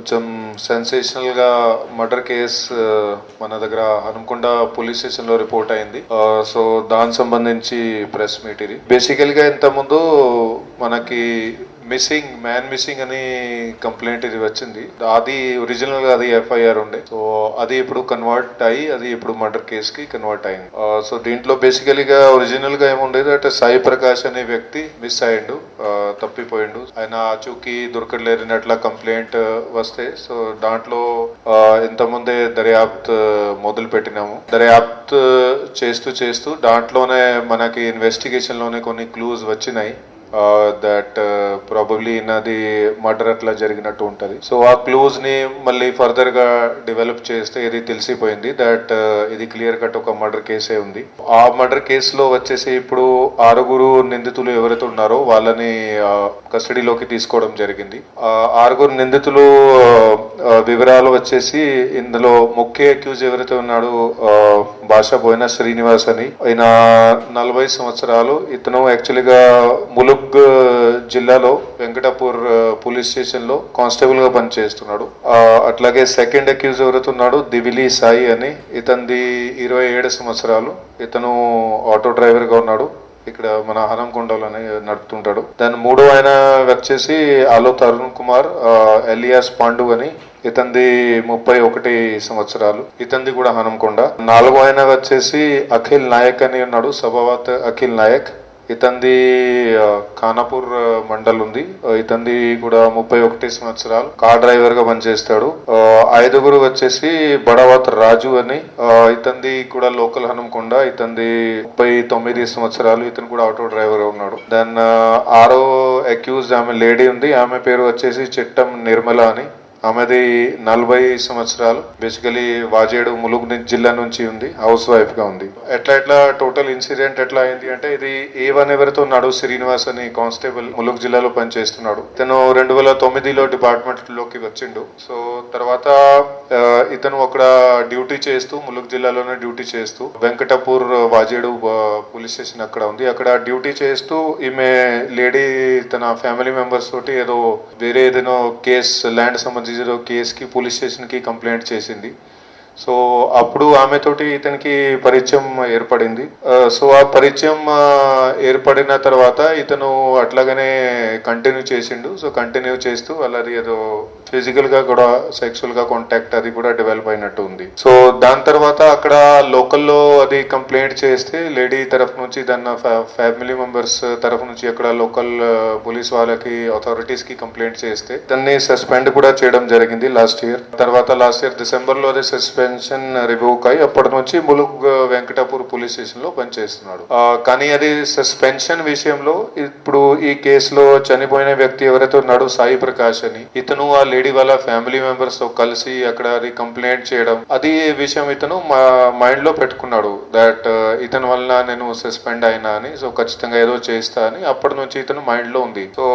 కొంచెం సెన్సేషనల్గా murder case మన దగ్గర హనుమకొండ పోలీస్ స్టేషన్లో రిపోర్ట్ అయింది. సో దానికి సంబంధించి ప్రెస్ మీట్ ఇది. బేసికల్గా ఇంతకుముందు మనకి మిస్సింగ్ మ్యాన్ మిస్సింగ్ అని కంప్లైంట్ ఇది వచ్చింది. అది ఒరిజినల్గా అది ఎఫ్ఐఆర్ ఉండే. సో అది ఇప్పుడు కన్వర్ట్ అయ్యి అది ఇప్పుడు మర్డర్ కేస్కి కన్వర్ట్ అయింది. సో దీంట్లో బేసికలీ గా ఒరిజినల్గా ఏముండేది అంటే సాయి ప్రకాష్ అనే వ్యక్తి మిస్ అయ్యిండు తప్పిపోయిండు. ఆయన ఆచూకీ దొరకలేరినట్ల కంప్లైంట్ వస్తే సో దాంట్లో ఇంతకుముందే దర్యాప్తు మొదలు పెట్టినాము దర్యాప్తు చేస్తూ చేస్తూ దాంట్లోనే మనకి ఇన్వెస్టిగేషన్లోనే కొన్ని క్లూస్ వచ్చినాయి. దట్ ప్రాబబ్లీ uh, నాది మర్డర్ అట్లా జరిగినట్టు ఉంటుంది. సో ఆ క్లూజ్ని మళ్ళీ ఫర్దర్గా డెవలప్ చేస్తే ఇది తెలిసిపోయింది దట్ uh, ఇది క్లియర్ కట్ ఒక మర్డర్ కేసే ఉంది. ఆ మర్డర్ కేసులో వచ్చేసి ఇప్పుడు ఆరుగురు నిందితులు ఎవరైతే ఉన్నారో వాళ్ళని కస్టడీలోకి తీసుకోవడం జరిగింది. ఆరుగురు నిందితులు వివరాలు వచ్చేసి ఇందులో ముఖ్య అక్యూజ్ ఎవరైతే ఉన్నాడో భాష పోయిన శ్రీనివాస్ అని. ఆయన నలభై సంవత్సరాలు ఇతను యాక్చువల్గా ములుగు జిల్లాలో వెంకటాపూర్ పోలీస్ స్టేషన్లో కానిస్టేబుల్గా పనిచేస్తున్నాడు. అట్లాగే సెకండ్ అక్యూజ్ ఎవరైతే దివిలి సాయి అని. ఇతనిది ఇరవై ఏడు సంవత్సరాలు. ఇతను ఆటో డ్రైవర్గా ఉన్నాడు. ఇక్కడ మన హనంకొండలోనే నడుపుతుంటాడు. దాని మూడో ఆయన వచ్చేసి ఆలో తరుణ్ కుమార్ ఎలియాస్ పాండు అని. ఇతంది ముప్పై ఒకటి సంవత్సరాలు. ఇతంది కూడా హనంకొండ. నాలుగో ఆయన వచ్చేసి అఖిల్ నాయక్ అని ఉన్నాడు. సభావత్ అఖిల్ నాయక్. ఇతంది ఖానాపూర్ మండల్ ఉంది ఇతంది కూడా ముప్పై ఒకటి సంవత్సరాలు. కార్ డ్రైవర్గా పనిచేస్తాడు ఐదుగురు వచ్చేసి బడవత్ రాజు అని ఇతంది కూడా లోకల్ హనంకొండ ఇతంది ముప్పై తొమ్మిది సంవత్సరాలు. ఇతను కూడా ఆటో డ్రైవర్గా ఉన్నాడు. దెన్ ఆరో అక్యూజ్ ఆమె లేడీ ఉంది. ఆమె పేరు వచ్చేసి చిట్టం నిర్మల అని. ఆమెది నలభై సంవత్సరాలు. బేసికలీ వాజేడు ములుగు జిల్లా నుంచి ఉంది. హౌస్ వైఫ్గా ఉంది. ఎట్లా ఎట్లా టోటల్ ఇన్సిడెంట్ ఎట్లా అయింది అంటే ఇది ఏ వన్ ఎవరితో ఉన్నాడు శ్రీనివాస్ అని కానిస్టేబుల్ ములుగు జిల్లాలో పనిచేస్తున్నాడు. ఇతను రెండు వేల తొమ్మిదిలో డిపార్ట్మెంట్లోకి వచ్చిండు. సో తర్వాత uh, ఇతను అక్కడ డ్యూటీ చేస్తూ ములుగు జిల్లాలోనే డ్యూటీ చేస్తూ Venkatapur Wazeedu uh, police station అక్కడ ఉంది. అక్కడ డ్యూటీ చేస్తూ ఈమె లేడీ తన ఫ్యామిలీ మెంబర్స్ తోటి ఏదో వేరే ఏదైనా కేస్ ల్యాండ్ సంబంధించిన జీరో కేసుకి పోలీస్ స్టేషన్కి కంప్లైంట్ చేసింది. సో అప్పుడు ఆమెతోటి ఇతనికి పరిచయం ఏర్పడింది. సో ఆ పరిచయం ఏర్పడిన తర్వాత ఇతను అట్లాగనే కంటిన్యూ చేసిండు. సో కంటిన్యూ చేస్తూ అలా ఏదో ఫిజికల్గా కూడా సెక్సువల్గా కాంటాక్ట్ అది కూడా డెవలప్ అయినట్టు ఉంది. సో దాని తర్వాత అక్కడ లోకల్లో అది కంప్లైంట్ చేస్తే లేడీ తరఫు నుంచి దాని ఫ్యామిలీ మెంబర్స్ తరఫు నుంచి అక్కడ లోకల్ పోలీస్ uh, వాళ్ళకి అథారిటీస్కి కంప్లైంట్ చేస్తే దాన్ని సస్పెండ్ కూడా చేయడం జరిగింది లాస్ట్ ఇయర్ తర్వాత లాస్ట్ ఇయర్ డిసెంబర్లో అది సస్పెన్షన్ రివోక్ అయి అప్పటి నుంచి ములుగ్ uh, వెంకటాపూర్ పోలీస్ స్టేషన్లో పనిచేస్తున్నాడు. కానీ అది సస్పెన్షన్ విషయంలో ఇప్పుడు ఈ కేసులో చనిపోయిన వ్యక్తి ఎవరైతే ఉన్నాడో సాయి ప్రకాష్ అని ఇతను ఆ లేడీ వాళ్ళ ఫ్యామిలీ మెంబర్స్తో కలిసి అక్కడ కంప్లైంట్ చేయడం అది విషయం ఇతను మా మైండ్లో పెట్టుకున్నాడు దట్ uh, ఇతని వల్ల నేను సస్పెండ్ అయినా అని సో ఖచ్చితంగా ఏదో చేస్తా అని అప్పటి నుంచి ఇతను మైండ్లో ఉంది. సో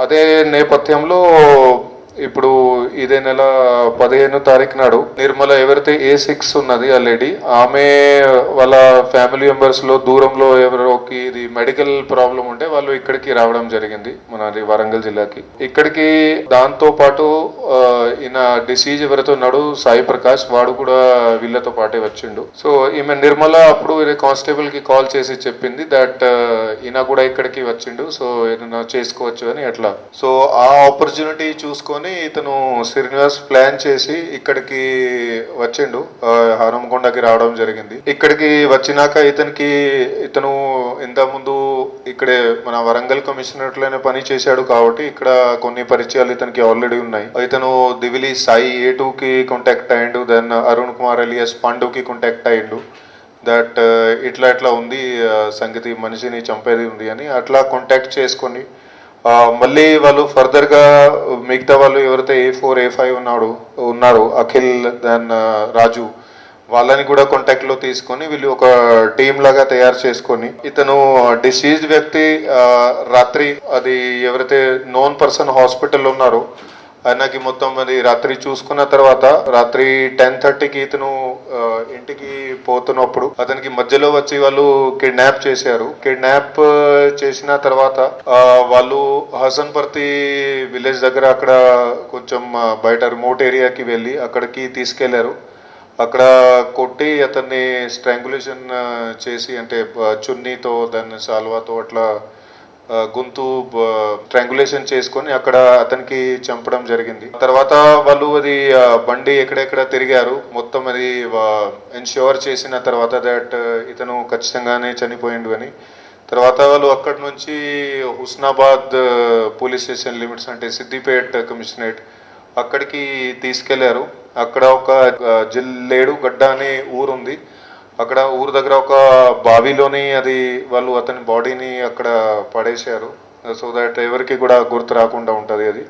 అదే నేపథ్యంలో ఇప్పుడు ఇదే నెల పదిహేను తారీఖు నాడు నిర్మల ఎవరైతే ఏ సిక్స్ ఉన్నది ఆ లేడీ ఆమె వాళ్ళ ఫ్యామిలీ మెంబర్స్లో దూరంలో ఎవరోకి ఇది మెడికల్ ప్రాబ్లం ఉంటే వాళ్ళు ఇక్కడికి రావడం జరిగింది మనది వరంగల్ జిల్లాకి. ఇక్కడికి దాంతో పాటు ఈయన డిసీజ్ ఎవరైతే ఉన్నాడు సాయి ప్రకాష్ వాడు కూడా వీళ్ళతో పాటే వచ్చిండు. సో ఈమె నిర్మల అప్పుడు కానిస్టేబుల్కి కాల్ చేసి చెప్పింది దట్ ఈయన కూడా ఇక్కడికి వచ్చిండు సో ఏదైనా చేసుకోవచ్చు అని అట్లా. సో ఆ ఆపర్చునిటీ చూసుకొని ఇతను శ్రీనివాస్ ప్లాన్ చేసి ఇక్కడికి వచ్చిండు. హనుమకొండకి రావడం జరిగింది. ఇక్కడికి వచ్చినాక ఇతనికి ఇతను ఇంత ముందు ఇక్కడే మన వరంగల్ కమిషనర్లోనే పని చేశాడు కాబట్టి ఇక్కడ కొన్ని పరిచయాలు ఇతనికి ఆల్రెడీ ఉన్నాయి. ఇతను దివిలి సాయి ఏ టూకి కాంటాక్ట్ అయ్యిండు దెన్ అరుణ్ కుమార్ అలియస్ పాండుకి కాంటాక్ట్ అయ్యిండు. దట్ ఇట్లా ఇట్లా ఉంది సంగతి మనిషిని చంపేది ఉంది అని అట్లా కాంటాక్ట్ చేసుకొని మళ్ళీ వాళ్ళు ఫర్దర్గా మిగతా వాళ్ళు ఎవరైతే ఏ ఫోర్ ఏ ఫైవ్ ఉన్నాడు ఉన్నారు అఖిల్ దెన్ రాజు వాళ్ళని కూడా కాంటాక్ట్లో తీసుకొని వీళ్ళు ఒక టీం లాగా తయారు చేసుకొని ఇతను డిసీజ్ వ్యక్తి రాత్రి అది ఎవరైతే నోన్ పర్సన్ హాస్పిటల్లో ఉన్నారో ఆయనకి మొత్తం మరి రాత్రి చూసుకున్న తర్వాత రాత్రి టెన్ థర్టీకి ఇతను ఇంటికి పోతున్నప్పుడు అతనికి మధ్యలో వచ్చి వాళ్ళు కిడ్నాప్ చేశారు. కిడ్నాప్ చేసిన తర్వాత వాళ్ళు హసన్పర్తి విలేజ్ దగ్గర అక్కడ కొంచెం బయట రిమోట్ ఏరియాకి వెళ్ళి అక్కడికి తీసుకెళ్ళారు. అక్కడ కొట్టి అతన్ని స్ట్రాంగులేషన్ చేసి అంటే చున్నీతో దాన్ని సాల్వాతో అట్లా గొంతు ట్రాంగులేషన్ చేసుకొని అక్కడ అతనికి చంపడం జరిగింది. తర్వాత వాళ్ళు అది బండి ఎక్కడెక్కడ తిరిగారు మొత్తం అది ఎన్ష్యూర్ చేసిన తర్వాత దట్ ఇతను ఖచ్చితంగానే చనిపోయిండు అని. తర్వాత వాళ్ళు అక్కడి నుంచి హుస్నాబాద్ పోలీస్ స్టేషన్ లిమిట్స్ అంటే సిద్దిపేట్ కమిషనరేట్ అక్కడికి తీసుకెళ్ళారు. అక్కడ ఒక జిల్లేడు గడ్డ అనే ఊరుంది. అక్కడ ఊరు దగ్గర ఒక బావిలోని అది వాళ్ళు అతని బాడీని అక్కడ పడేశారు. సో దట్ ఎవరికి కూడా గుర్తు రాకుండా ఉంటుంది అది.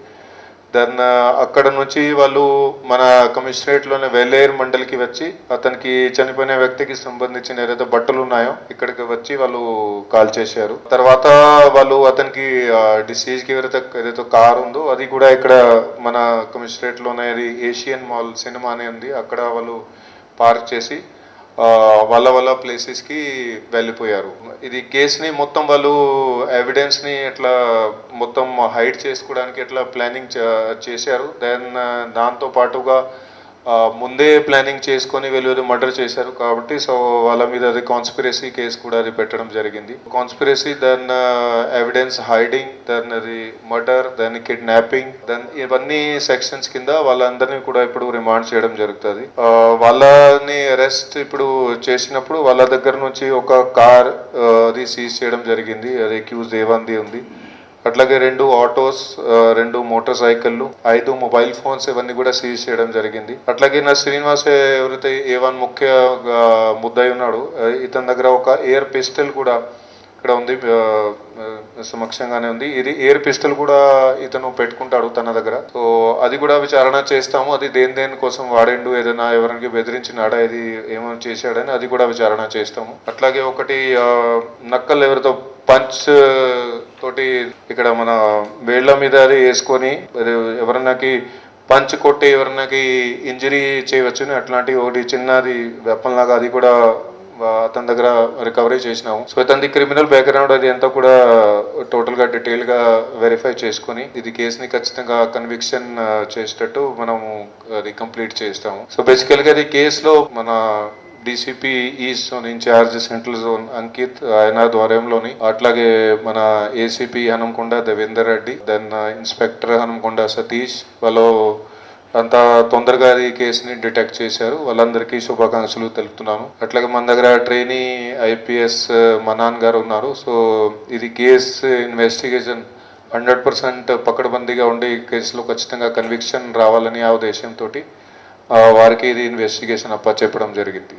దెన్ అక్కడ నుంచి వాళ్ళు మన కమిషనరేట్లోనే వెల్లేర్ మండలికి వచ్చి అతనికి చనిపోయిన వ్యక్తికి సంబంధించిన ఏదైతే బట్టలు ఉన్నాయో ఇక్కడికి వచ్చి వాళ్ళు కాల్ చేశారు. తర్వాత వాళ్ళు అతనికి డిసీజ్కి ఏదైతే ఏదైతే కార్ ఉందో అది కూడా ఇక్కడ మన కమిషనరేట్లోనే అది ఏషియన్ మాల్ సినిమా అనే ఉంది. అక్కడ వాళ్ళు పార్క్ చేసి వాళ్ళ వాళ్ళ ప్లేసెస్కి వెళ్ళిపోయారు. ఇది కేసుని మొత్తం వాళ్ళు ఎవిడెన్స్ని ఎట్లా మొత్తం హైడ్ చేసుకోవడానికి ఎట్లా ప్లానింగ్ చేశారు. దెన్ దాంతో పాటుగా ముందే ప్లానింగ్ చేసుకొని వీళ్ళు మర్డర్ చేశారు కాబట్టి సో వాళ్ళ మీద అది కాన్స్పిరసీ కేసు కూడా అది పెట్టడం జరిగింది. Conspiracy then evidence hiding then అది మర్డర్ దెన్ కిడ్నాపింగ్ దెన్ ఇవన్నీ సెక్షన్స్ కింద వాళ్ళందరినీ కూడా ఇప్పుడు రిమాండ్ చేయడం జరుగుతుంది. వాళ్ళని అరెస్ట్ ఇప్పుడు చేసినప్పుడు వాళ్ళ దగ్గర నుంచి ఒక కార్ అది సీజ్ చేయడం జరిగింది. అది అక్యూజ్ ఏవంది ఉంది. అట్లాగే రెండు ఆటోస్ రెండు మోటార్ సైకిళ్ళు ఐదు మొబైల్ ఫోన్స్ ఇవన్నీ కూడా సీజ్ చేయడం జరిగింది. అట్లాగే నా శ్రీనివాస్ ఎవరైతే ఏ వన్ ముఖ్య ఆ, ముద్దాయి ఉన్నాడు ఇతని దగ్గర ఒక ఎయిర్ పిస్టల్ కూడా ఇక్కడ ఉంది సమక్షంగానే ఉంది. ఇది ఎయిర్ పిస్టల్ కూడా ఇతను పెట్టుకుంటాడు తన దగ్గర. సో అది కూడా విచారణ చేస్తాము. అది దేని దేని కోసం వాడిండు ఏదైనా ఎవరికి బెదిరించినాడా ఇది ఏమైనా చేశాడని అది కూడా విచారణ చేస్తాము. అట్లాగే ఒకటి నక్కలు ఎవరితో పంచ్ తోటి ఇక్కడ మన వేళ్ళ మీద అది వేసుకొని అది ఎవరన్నాకి పంచ్ కొట్టి ఎవరన్నాకి ఇంజరీ చేయవచ్చు అట్లాంటి ఒకటి చిన్నది వెపన్ లాగా అది కూడా అతని దగ్గర రికవరీ చేసినాము. సో ఇతని క్రిమినల్ బ్యాక్గ్రౌండ్ అది అంతా కూడా టోటల్గా డీటెయిల్గా వెరిఫై చేసుకొని ఇది కేసుని ఖచ్చితంగా కన్విక్షన్ చేసేటట్టు మనము అది కంప్లీట్ చేస్తాము. సో బేసికల్గా ఇది కేసులో మన DCP east zone in-charge central zone Ankit ఆయన ద్వారంలోని అట్లాగే మన ACP Hanamkonda Devender Reddy then uh, inspector Hanamkonda Satish వాళ్ళు అంత తొందరగా ఈ కేసుని డిటెక్ట్ చేశారు. వాళ్ళందరికీ శుభాకాంక్షలు తెలుపుతున్నాను. అట్లాగే మన దగ్గర ట్రైనీ ఐపీఎస్ uh, మనాన్ గారు ఉన్నారు. సో ఇది కేసు ఇన్వెస్టిగేషన్ హండ్రెడ్ పర్సెంట్ పకడ్బందీగా ఉండి కేసులో ఖచ్చితంగా కన్విక్షన్ రావాలని ఆ ఉద్దేశంతో uh, వారికి ఇది ఇన్వెస్టిగేషన్ అప్పచెప్పడం జరిగింది.